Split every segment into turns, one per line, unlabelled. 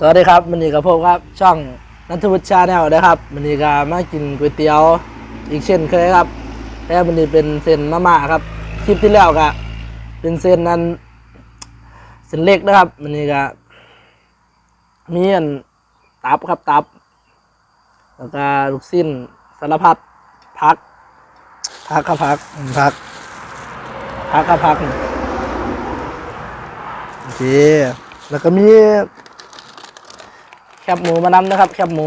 สวัสดีครับมันนี้กับพบครับช่องนัทวุฒิชาแนลนะครับมันนี้ก็มากินก๋วยเตี๋ยวอีกเช่นเคยครับแต่มันนี้เป็นเส้นมาม่าครับคลิปที่แล้วก็เป็นเส้นนั้นเส้นเล็กนะครับมันนี้ก็มีอันตับครับตับ แล้วก็ลูกสิ้นสารพัดพัก พักครับพักพักพักครับพักโอเคแล้วก็มี คบหมูมานำนะครับ แคบหมู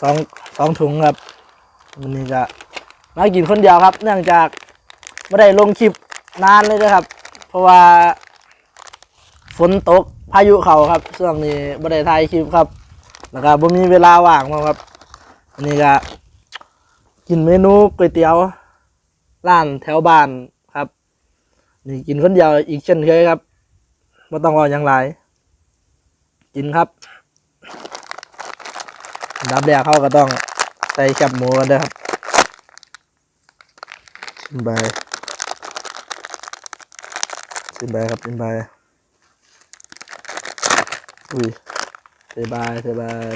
สองสองถุงครับวันนี้ก็มากินคนเดียวครับ เนื่องจากไม่ได้ลงคลิปนานเลยนะครับ เพราะว่า ฝนตกพายุเขาครับช่วงนี้ไม่ได้ถ่ายคลิปครับ แล้วก็บ่มีเวลาว่างมาครับอันนี้ก็กินเมนูก๋วยเตี๋ยวร้านแถวบ้านครับ นี่กินคนเดียวอีกเช่นเคยครับไม่ต้องรออย่างไร กินครับอันดับแรกเขาก็ต้องใส่แคบหมูกันด้วยครับชิมไปชิมไปครับชิมไปอุ้ยเสบายเสบาย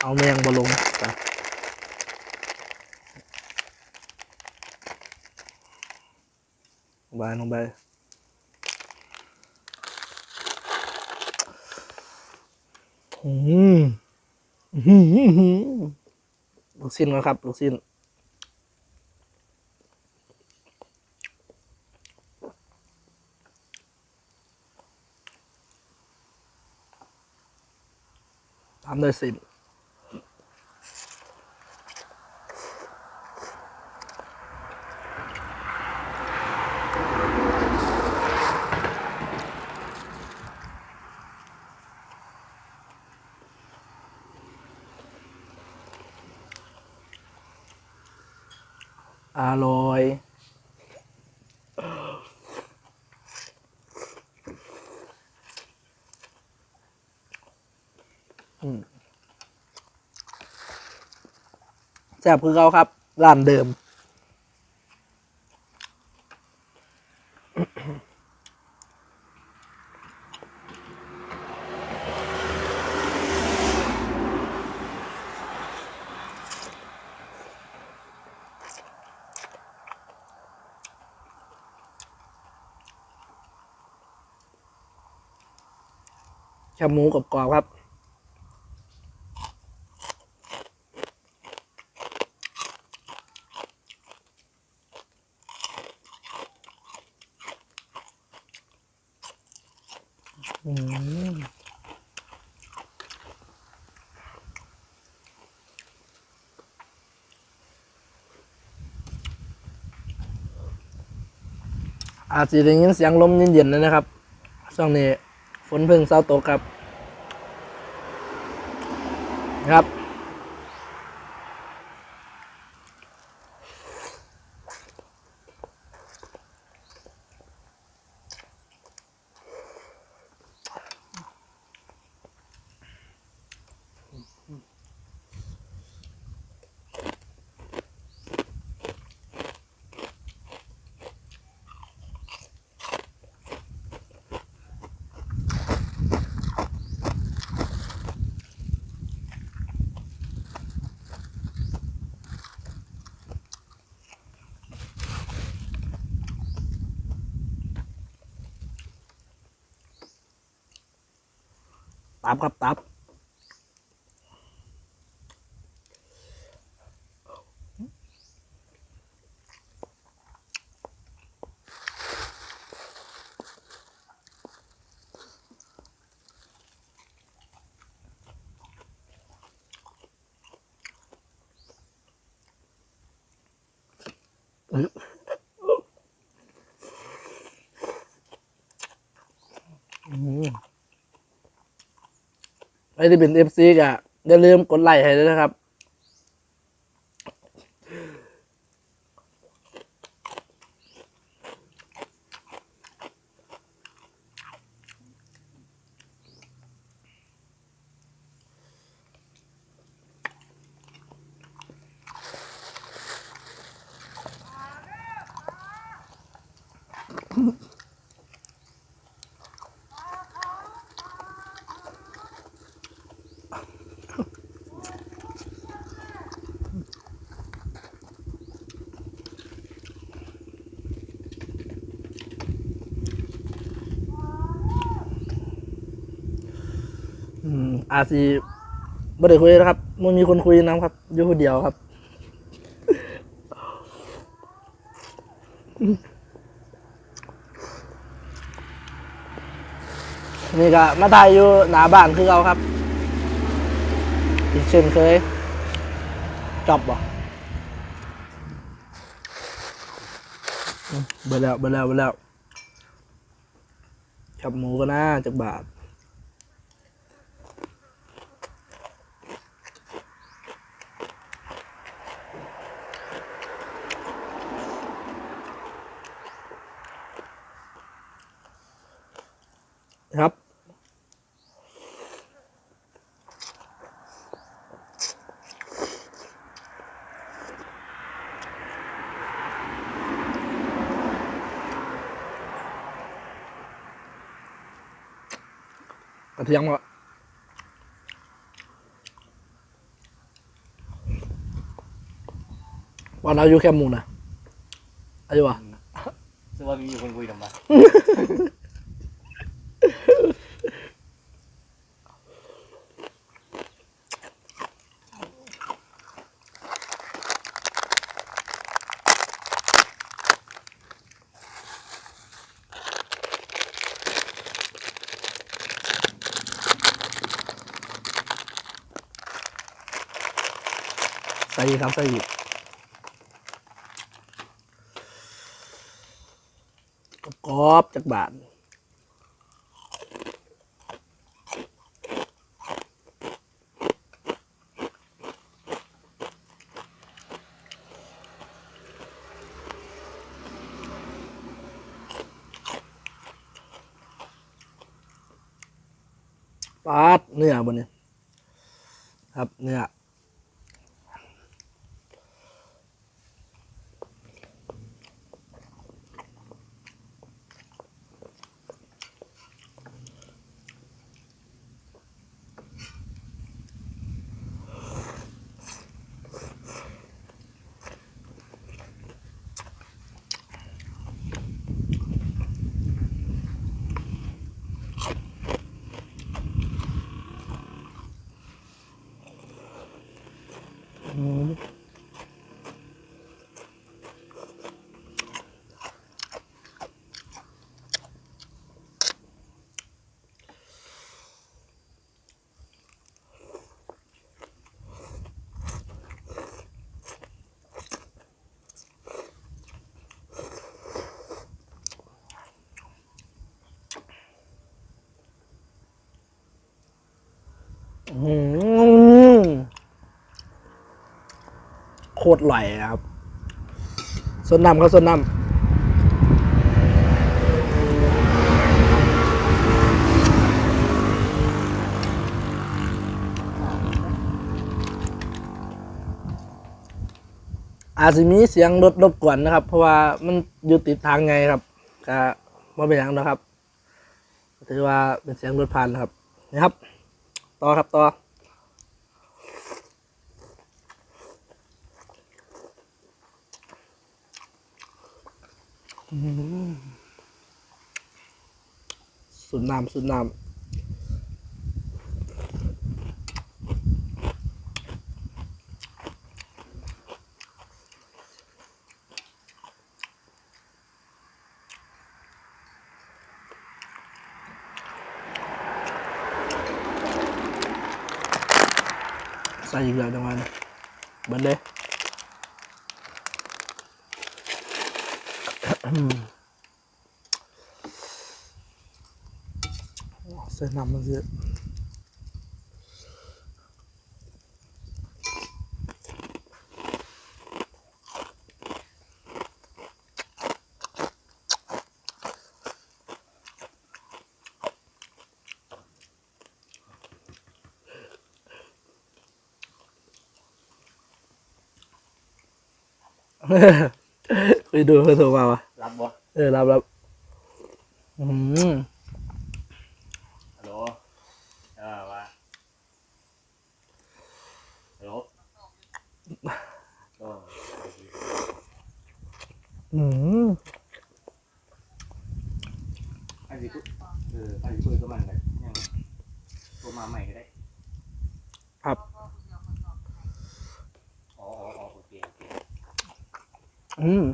เอาแมงบอลงไปลงไปลงไป อืมอื้อหือลูกสิ้นแล้วครับ ลูกสิ้นทำได้สิ้นอร่อย อืม แซ่บคือเขาครับ ร้านเดิมแคบหมูกรอบครับ อืม อาจจะได้ยินเสียงลมเย็นๆเลยนะครับ ช่วงนี้ฝนเพิ่งเศร้าตกครับ ครับ ตับครับตับอืม ใครที่เป็นเอฟซีก็อย่าลืมกดไลค์ให้ด้วยนะครับ อาซีบ่ได้คุยนะครับมันมีคนคุยนะครับอยู่คนเดียวครับนี่ก็มาถ่ายอยู่หน้าบ้านคือเราครับ อีกเช่นเคยจบบ่เบิดแล้วเบิดแล้วเบิดแล้วจับหมูก็น่าจากบาท กระเทียมก็วันอายุแค่หมูนะอายุวะ
ซึ่งว่ามีอยู่คนคุยกับม
ใส่อีกครับใส่อีกกรอบจากบาทปาดเนื้อบนนี้ครับเนื้อ โคตรไหลครับส้นน้ำครับส้นน้ำอาจจะมีเสียงรถรบกวนนะครับ เพราะว่ามันอยู่ติดทางไงครับก็ไม่เป็นหยังนะครับ ถือว่าเป็นเสียงรถผ่านนะครับนี่ครับ ต่อครับต่อสุดน้ำสุดน้ำ ใส่อีกแล้ วจังหวะนี้เบิดเลยใส่น้ำมันเยอะไปดูเขาโทรมาวะ
รับบ่
เออรับรับอืม
ฮัลโหลเออว่าฮัลโหลก็
อืม
ไอ้สิคุเออไอ้สิคุยกับมันกันยังโทรมาใหม่ก็ได้
ครับ
อ๋ออ๋ออ๋อโอเคโอเค
อืม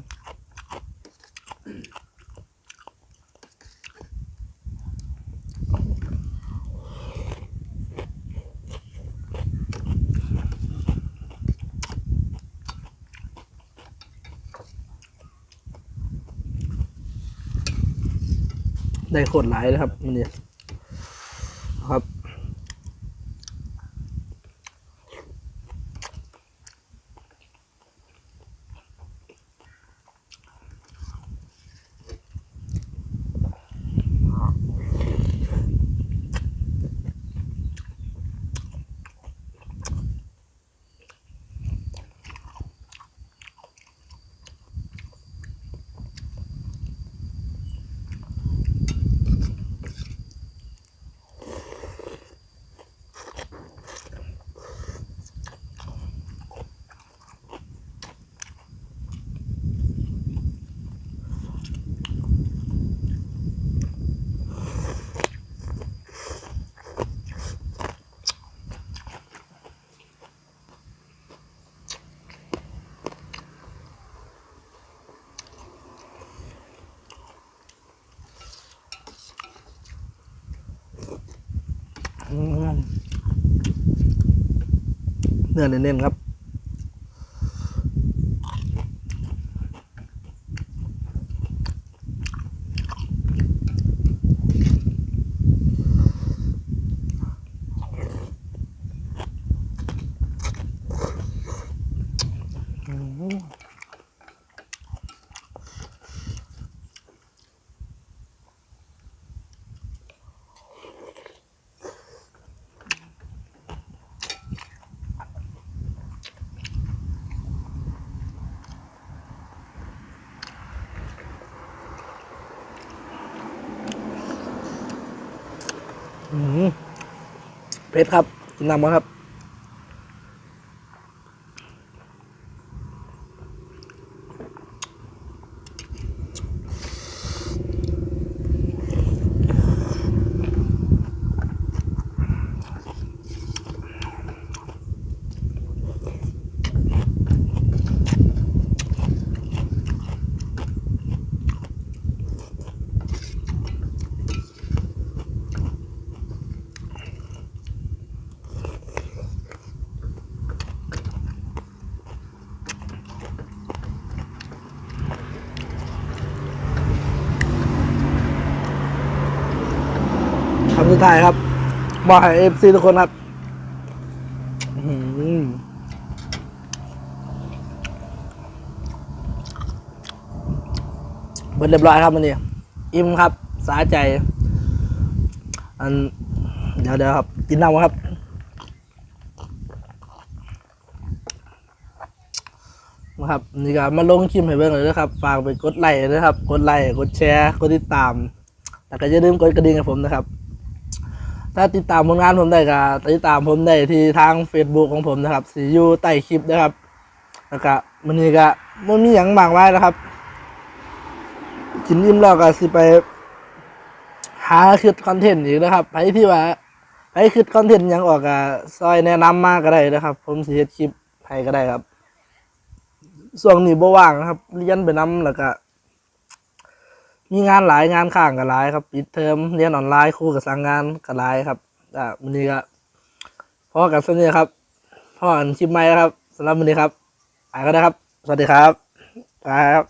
ได้โคตรหลายเลยครับมัน เนื้อเน้นๆครับ เพชรครับกินน้ำมาครับ ท้ายครับบอกให้เอฟซีทุกคนครับเบิดเรียบร้อยครับมันนี้อิ่มครับ สาใจ อัน เดี๋ยวเดี๋ยวครับ กินน้ำครับ นะครับ นี่ก็มาลงคลิปให้เบิ่งเลยนะครับ ฝากไปกดไลค์นะครับ กดไลค์ กดแชร์ กดติดตาม แล้วก็อย่าลืมกดกระดิ่งให้ผมนะครับ ถ้าติดตามผลงานผมได้ก็ติดตามผมได้ที่ทาง Facebook ของผมนะครับสีอยู่ใต้คลิปนะครับแล้วก็มันนี้ก็มันมีอย่างมากมายนะครับกินอิ่มแล้วก็สิไป หาคิดคอนเทนต์อีกนะครับใครที่ว่าใครคิดคอนเทนต์ยังออกก็ซอยแนะนำมากก็ได้นะครับ ผมสิเฮ็ดคลิปให้ก็ได้ครับช่วงนี้บ่ว่างนะครับเรียนไปนํแล้วก็ มีงานหลายงานข้างก็หลายครับปิดเทอมเรียนออนไลน์คู่กับสั่งงานก็หลายครับอ่าวันนี้ก็พอกับสนี้ครับพ่อกันชิมไม้ครับสำหรับวันนี้ครับอ่านก็ได้ครับ สวัสดีครับครับ